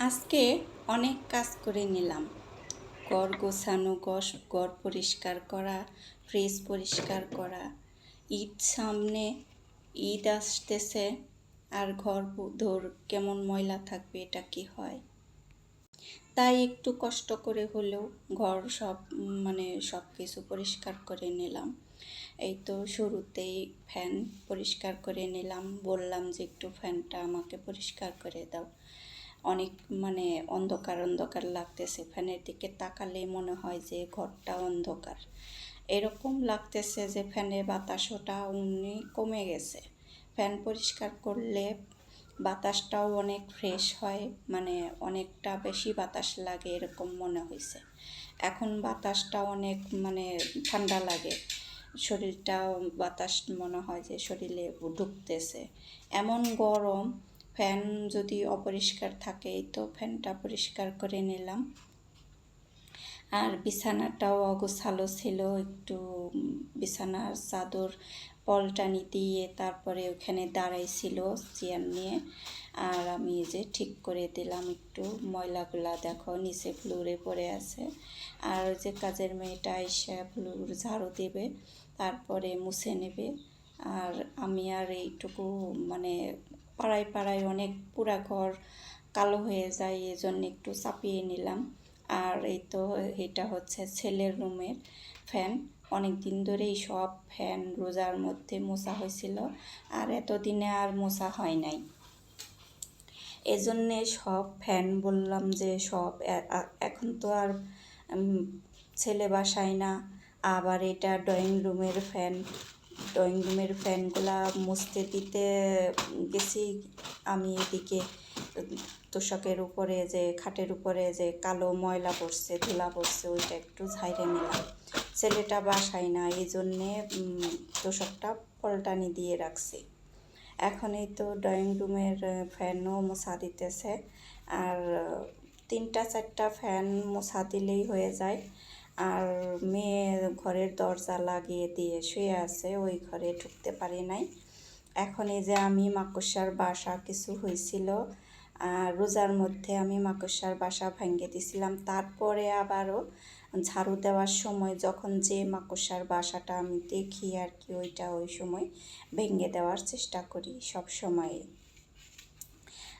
আজকে অনেক কাজ করে নিলাম। ঘর গোছানো গস ঘর পরিষ্কার করা ফ্রিজ পরিষ্কার করা, ঈদ সামনে, ঈদ আসতেছে, আর ঘর ধর কেমন ময়লা থাকবে এটা কি হয়? তাই একটু কষ্ট করে হলেও ঘর সব মানে সব কিছু পরিষ্কার করে নিলাম। এই তো শুরুতেই ফ্যান পরিষ্কার করে নিলাম। বললাম যে একটু ফ্যানটা আমাকে পরিষ্কার করে দাও। অনেক মানে অন্ধকার অন্ধকার লাগতেছে। ফ্যানের দিকে তাকালে মনে হয় যে ঘরটা অন্ধকার। এরকম লাগতেছে যে ফ্যানের বাতাসটা অনেক কমে গেছে। ফ্যান পরিষ্কার করলে বাতাসটাও অনেক ফ্রেশ হয় মানে অনেকটা বেশি বাতাস লাগে এরকম মনে হয়েছে এখন বাতাসটা অনেক মানে ঠান্ডা লাগে। শরীরটা বাতাস মনে হয় যে শরীরে ঢুকতেছে। এমন গরম ফ্যান যদি অপরিষ্কার থাকে, তো ফ্যানটা পরিষ্কার করে নিলাম। আর বিছানাটাও অগোছালো ছিল, একটু বিছানার চাদর পলটানি দিয়ে তারপরে ওখানে দাঁড়াইছিল চেয়ার নিয়ে। আর আমি যে ঠিক করে দিলাম একটু, ময়লাগুলা দেখো নিচে ফ্লোরে পড়ে আছে। আর যে কাজের মেয়েটা এসে ফ্লোর ঝাড়ু দেবে, তারপরে মুছে নেবে। আর আমি আর এইটুকু মানে পাড়ায় পাড়ায় অনেক পুরা ঘর কালো হয়ে যায়, এজন্য একটু চাপিয়ে নিলাম। আর এই তো এটা হচ্ছে ছেলের রুমের ফ্যান। অনেক দিন ধরেই সব ফ্যান রোজার মধ্যে মোছা হয়েছিল, আর এতদিনে আর মোছা হয় নাই। এজন্যে সব ফ্যান বললাম যে সব এখন তো আর ছেলে বাসায় না, আবার এটা ড্রয়িং রুমের ফ্যান। ড্রয়িং রুমের ফ্যানগুলা মুছতে দিতে গেছি আমি এদিকে। তোষকের উপরে যে, খাটের উপরে যে কালো ময়লা পড়ছে, ধুলা পড়ছে, ওইটা একটু ঝাইরে নিলাম। ছেলেটা বাসায় না এই জন্যে তোষকটা পলটানি দিয়ে রাখছি। এখন এই তো ড্রয়িং রুমের ফ্যানও মোছা দিতেছে। আর, তিনটা চারটা ফ্যান মোছা দিলেই হয়ে যায়। আর মেয়ে ঘরের দরজা লাগিয়ে দিয়ে শুয়ে আছে, ওই ঘরে ঢুকতে পারি নাই। এখন এই যে আমি মাকড়সার বাসা কিছু হয়েছিল আর রোজার মধ্যে আমি মাকড়সার বাসা ভেঙে দিছিলাম। তারপরে আবারও ঝাড়ু দেওয়ার সময় যখন যে মাকড়সার বাসাটা আমি দেখি আর কি, ওইটা ওই সময় ভেঙে দেওয়ার চেষ্টা করি সব সময়ে।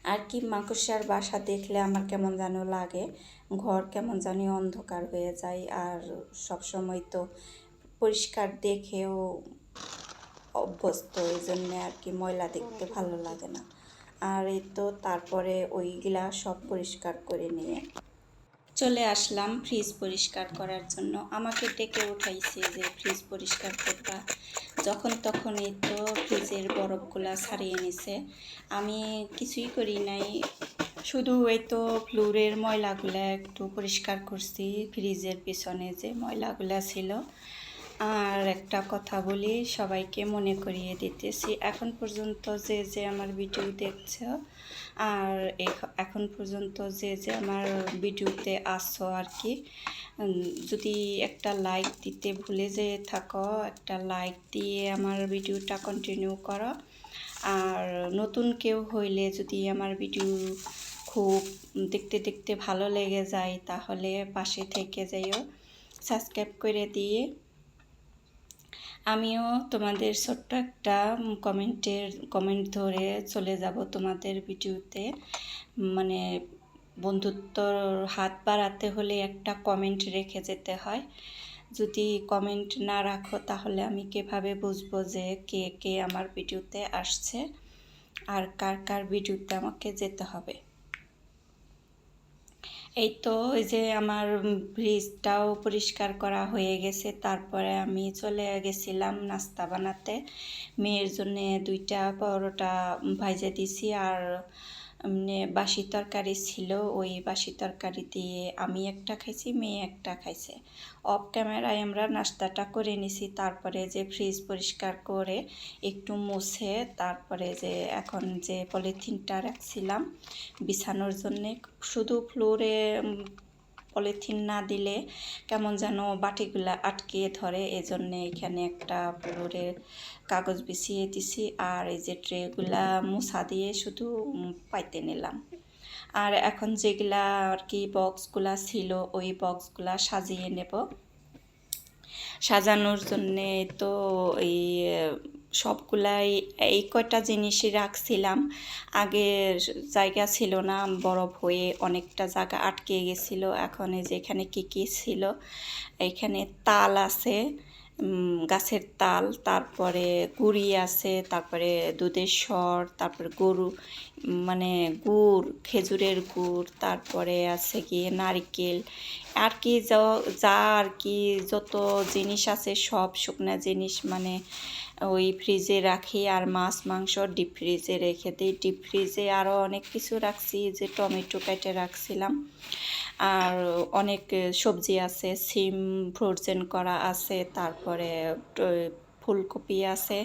আর কি মাকড়সার বাসা দেখলে আমার কেমন যেন লাগে। ঘর কেমন জানি অন্ধকার হয়ে যায় আর সব সময় তো পরিষ্কার দেখেও অভ্যস্ত এই জন্যে আর কি ময়লা দেখতে ভালো লাগে না। আর এই তো তারপরে ওইগুলা সব পরিষ্কার করে নিয়ে চলে আসলাম ফ্রিজ পরিষ্কার করার জন্য। আমাকে ডেকে উঠাইছে যে, ফ্রিজ পরিষ্কার করবা। যখন তখনই তো ফ্রিজের বরফগুলা ছাড়িয়ে নিছে। আমি কিছুই করি নাই। শুধু এই তো ফ্লোরের ময়লাগুলা একটু পরিষ্কার করছি, ফ্রিজের পিছনে যে ময়লাগুলা ছিল। আর একটা কথা বলি, সবাইকে মনে করিয়ে দিতেছি। এখন পর্যন্ত যে যে আমার ভিডিও দেখছ, আর এখন পর্যন্ত যে যে আমার ভিডিওতে আসছো আর কি যদি একটা লাইক দিতে ভুলে যে থাকো, একটা লাইক দিয়ে আমার ভিডিওটা কন্টিনিউ করো। আর নতুন কেউ হইলে যদি আমার ভিডিও খুব দেখতে দেখতে ভালো লেগে যায়, তাহলে পাশে থেকে যাইও। সাবস্ক্রাইব করে দিয়ে আমিও তোমাদের ছোট্ট একটা কমেন্টের, কমেন্ট ধরে চলে যাব তোমাদের ভিডিওতে। মানে বন্ধুত্বর হাত বাড়াতে হলে একটা কমেন্ট রেখে যেতে হয়। যদি কমেন্ট না রাখো তাহলে আমি কীভাবে বুঝব যে কে কে আমার ভিডিওতে আসছে? আর কার কার ভিডিওতে আমাকে যেতে হবে? এই তো ওই যে আমার ফ্রিজটাও পরিষ্কার করা হয়ে গেছে। তারপরে আমি চলে গেছিলাম নাস্তা বানাতে। মেয়ের জন্যে দুইটা পরোটা ভাইজে দিছি আর বাসি তরকারি ছিল, ওই বাসি তরকারি দিয়ে আমি একটা খাইছি, মেয়ে একটা খাইছে। অফ ক্যামেরায় আমরা নাস্তাটা করে নিছি, তারপরে যে ফ্রিজ পরিষ্কার করে একটু মুছে, তারপরে যে এখন যে পলিথিনটা রাখছিলাম, বিছানোর জন্যে শুধু ফ্লোরে পলিথিন না দিলে কেমন যেন বাটিগুলা আটকে ধরে। এজন্যে এখানে একটা ফ্লোরের কাগজ বিছিয়ে দিছি আর এই যে ট্রেগুলা মুছা দিয়ে শুধু পাইতে নিলাম। আর এখন যেগুলা আর কি বক্সগুলা ছিল, ওই বক্সগুলা সাজিয়ে নেব। সাজানোর জন্যে তো এই সবগুলাই এই কয়টা জিনিসই রাখছিলাম। আগের জায়গা ছিল না, বরফ হয়ে অনেকটা জায়গা আটকে গেছিল। এখন এই যে এখানে কী কী ছিল? এখানে তাল আছে গাছের তাল, তারপরে গুড়ি আছে, তারপরে দুধের সর, তারপরে গরু মানে গুড়, খেজুরের গুড়, তারপরে আছে গিয়ে নারকেল আর কি যা আর কি যত জিনিস আছে সব শুকনো জিনিস মানে ওই ফ্রিজে রাখি আর মাছ, মাংস ডিপ ফ্রিজে রেখে দিই। ডিপ ফ্রিজে আরও অনেক কিছু রাখছি যে টমেটো কেটে রাখছিলাম। আর অনেক সবজি আছে, সিম ফ্রোজেন করা আছে, তারপরে ফুলকপি আছে।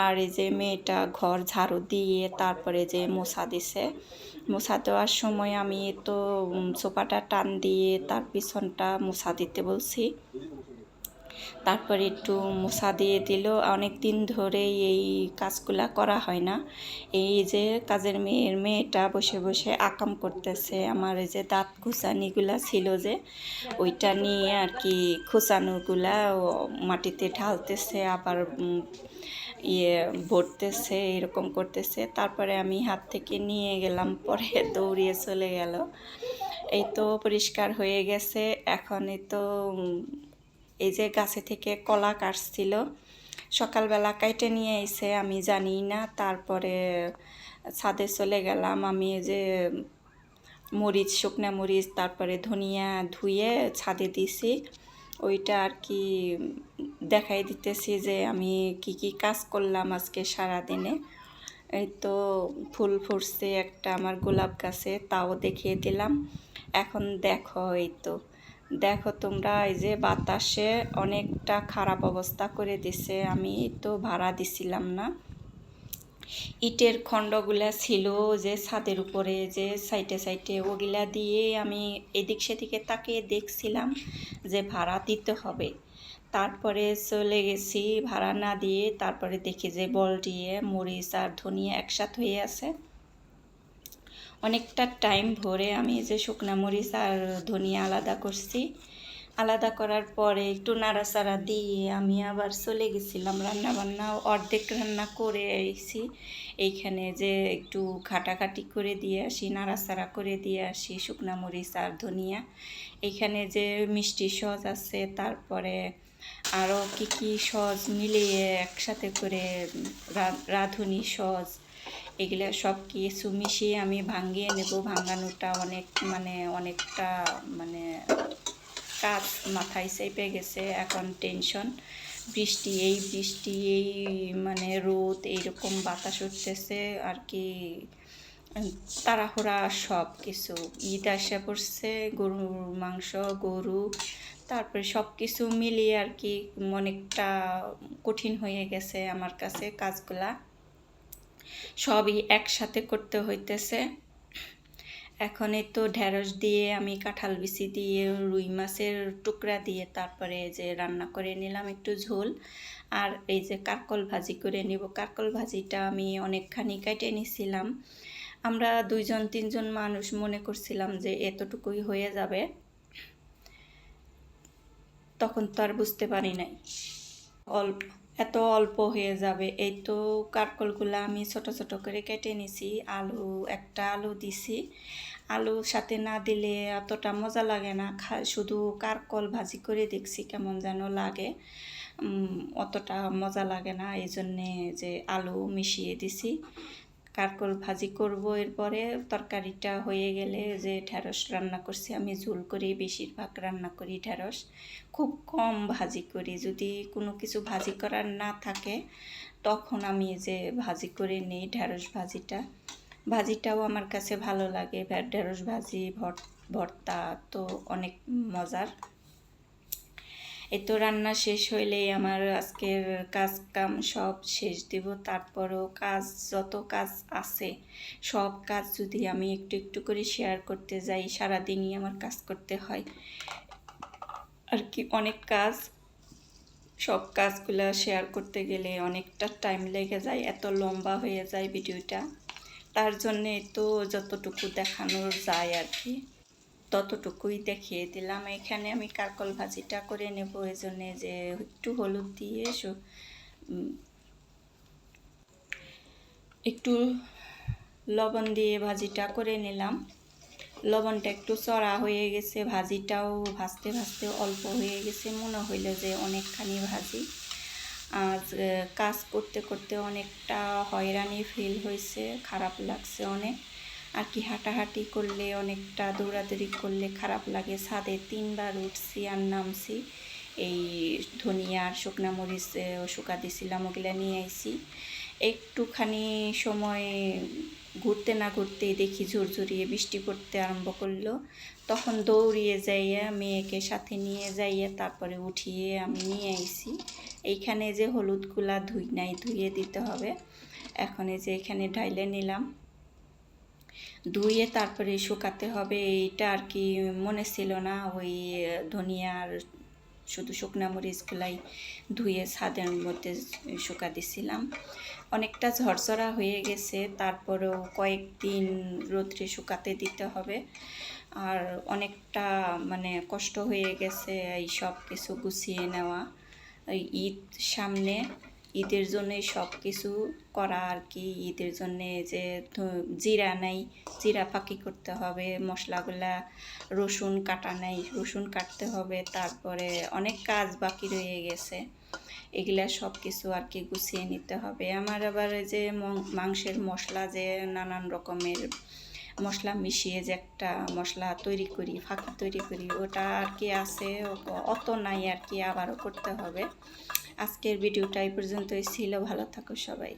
আর এই যে মেয়েটা ঘর ঝাড়ু দিয়ে তারপরে যে মোছা দিছে। মোছা দেওয়ার সময় আমি তো সোফাটা টান দিয়ে তার পিছনটা মোছা দিতে বলছি। তারপরে একটু মোছা দিয়ে দিল। অনেক দিন ধরে এই কাজগুলা করা হয় না। এই যে কাজের মেয়ের মেয়েটা বসে বসে আকাম করতেছে, আমার এই যে দাঁত খুসানিগুলা ছিল যে, ওইটা নিয়ে আর কি খুসানোগুলা ও মাটিতে ঢালতেছে, আবার ইয়ে ভরতেছে, এরকম করতেছে। তারপরে আমি হাত থেকে নিয়ে গেলাম, পরে দৌড়িয়ে চলে গেল। এই তো পরিষ্কার হয়ে গেছে। এখন এই তো এই যে গাছে থেকে কলা কাটছিল, সকালবেলা কাইটে নিয়ে এসে আমি জানি না। তারপরে ছাদে চলে গেলাম, আমি এই যে মরিচ, শুকনা মরিচ, তারপরে ধনিয়া ধুয়ে ছাদে দিছি। ওইটা আর কি দেখাই দিতেছি যে আমি কি কি কাজ করলাম আজকে সারা দিনে এই তো ফুল ফুটছে একটা আমার গোলাপ গাছে, তাও দেখিয়ে দিলাম। এখন দেখো এই তো। দেখো তোমরা এই যে বাতাসে অনেকটা খারাপ অবস্থা করে দিছে, আমি তো ভাড়া দিছিলাম না। ইটের খণ্ডগুলা ছিল যে ছাদের উপরে, যে সাইটে সাইটে ওগুলা দিয়ে আমি এদিক সেদিকে তাকিয়ে দেখছিলাম যে ভাড়া দিতে হবে। তারপরে চলে গেছি ভাড়া না দিয়ে, তারপরে দেখি যে বল দিয়ে মরিচ আর ধনিয়া একসাথে হয়ে আছে। অনেকটা টাইম ভরে আমি যে শুকনা মরিচ আর ধনিয়া আলাদা করছি। আলাদা করার পরে একটু নাড়াচাড়া দিয়ে আমি আবার চলে গেছিলাম রান্না বান্না অর্ধেক রান্না করে এসেছি এইখানে যে একটু ঘাটাঘাটি করে দিয়ে আসি, নাড়াচাড়া করে দিয়ে আসি শুকনা মরিচ আর ধনিয়া। এইখানে যে মিষ্টি সস আছে, তারপরে আরও কি কি সস মিলিয়ে একসাথে করে রাঁধুনি সস এগুলা সব কিছু মিশিয়ে আমি ভাঙিয়ে নেব। ভাঙানোটা অনেক মানে অনেকটা মানে কাজ মাথায় চেপে গেছে এখন টেনশন বৃষ্টি, এই বৃষ্টি, এই মানে রোদ, এইরকম বাতাস উঠতেছে আর কি। তাড়াহুড়া সব কিছু। ঈদ আসা পড়ছে, গরুর মাংস, গরু, তারপরে সব কিছু মিলিয়ে আর কি অনেকটা কঠিন হয়ে গেছে আমার কাছে কাজগুলা। সবই একসাথে করতে হইতেছে। এখন এই তো ঢেঁড়স দিয়ে আমি কাঁঠাল বিচি দিয়ে, রুই মাছের টুকরা দিয়ে তারপরে যে রান্না করে নিলাম একটু ঝোল। আর এই যে কারকল ভাজি করে নিব। কারকল ভাজিটা আমি অনেকখানি কেটে নিছিলাম। আমরা দুইজন, তিনজন মানুষ মনে করছিলাম যে এতটুকুই হয়ে যাবে। তখন তো আর বুঝতে পারি নাই। অল্প এত অল্প হয়ে যাবে। এই তো কারকলগুলো আমি ছোট ছোট করে কেটে নিছি। আলু, একটা আলু দিছি। আলু সাথে না দিলে অতটা মজা লাগে না। শুধু কারকল ভাজি করে দেখছি কেমন যেন লাগে। অতটা মজা লাগে না। এই জন্যে যে আলু মিশিয়ে দিছি। কারকল ভাজি করব, এরপরে তরকারিটা হয়ে গেলে যে ঢেঁড়স রান্না করছি, আমি ঝুল করি, বেশিরভাগ রান্না করি ঢেঁড়স। খুব কম ভাজি করি, যদি কোনো কিছু ভাজি করার না থাকে, তখন আমি যে ভাজি করে নিই ঢ্যাঁড়স ভাজিটা। ভাজিটাও আমার কাছে ভালো লাগে ঢেঁড়স ভাজি, ভর- ভর্তা তো অনেক মজার। তো রান্না শেষ হইলেই আমার আজকের কাজ কাম সব শেষ দিব। তারপরও কাজ, যত কাজ আছে, সব কাজ যদি আমি একটু একটু করে শেয়ার করতে যাই, সারাদিনই আমার কাজ করতে হয়। আর কি, অনেক কাজ, সব কাজগুলো শেয়ার করতে গেলে অনেকটা টাইম লেগে যায়, এত লম্বা হয়ে যায় ভিডিওটা। তার জন্যে তো যতটুকু দেখানো যায় আর কি। ততটুকুই দেখিয়ে দিলাম। এখানে আমি কারকল ভাজিটা করে নেব এই জন্যে যে একটু হলুদ দিয়ে একটু লবণ দিয়ে ভাজিটা করে নিলাম। লবণটা একটু চড়া হয়ে গেছে ভাজিটাও ভাজতে ভাজতে অল্প হয়ে গেছে মনে হইল যে অনেকখানি ভাজি। আহ, কাজ করতে করতে অনেকটা হয়রানি ফিল হয়েছে খারাপ লাগছে অনেক। আর কি হাঁটাহাঁটি করলে, অনেকটা দৌড়াদৌড়ি করলে খারাপ লাগে। ছাদে তিনবার উঠছি আর নামছি। এই ধনিয়া আর শুকনা মরিচ শুকা দিছিলাম, ওগুলা নিয়ে আইছি। একটুখানি সময় ঘুরতে না ঘুরতেই দেখি ঝুরঝুরিয়ে বৃষ্টি পড়তে আরম্ভ করল। তখন দৌড়িয়ে যাইয়া মেয়েকে সাথে নিয়ে যাইয়া তারপরে উঠিয়ে আমি নিয়ে আইছি। এইখানে যে হলুদগুলা ধুই নাই ধুয়ে দিতে হবে। এখন এই যে এখানে ঢাইলে নিলাম। ধুয়ে তারপরে শুকাতে হবে, এইটা আর কি মনে ছিল না। ওই ধনিয়া আর শুধু শুকনা মরিচগুলাই ধুয়ে ছাদের মধ্যে শুকা দিছিলাম। অনেকটা ঝরঝরা হয়ে গেছে, তারপরেও কয়েকদিন রোদ্রে শুকাতে দিতে হবে। আর অনেকটা মানে কষ্ট হয়ে গেছে এই সব কিছু গুছিয়ে নেওয়া ঈদ সামনে। ঈদের জন্যই সব কিছু করা আর কি। ঈদের জন্যে যে জিরা নাই, জিরা ফাঁকি করতে হবে, মশলাগুলা রসুন কাটা নেই, রসুন কাটতে হবে, তারপরে অনেক কাজ বাকি রয়ে গেছে। এগুলা সব কিছু আর কি গুছিয়ে নিতে হবে। আমার আবার যে মাংসের মশলা যে নানান রকমের মশলা মিশিয়ে যে একটা মশলা তৈরি করি, ফাঁকা তৈরি করি, ওটা আর কি আছে, অত নাই আর কি, আবারও করতে হবে। আজকের ভিডিওটা এই পর্যন্তই। ছিল ভালো থাকো সবাই।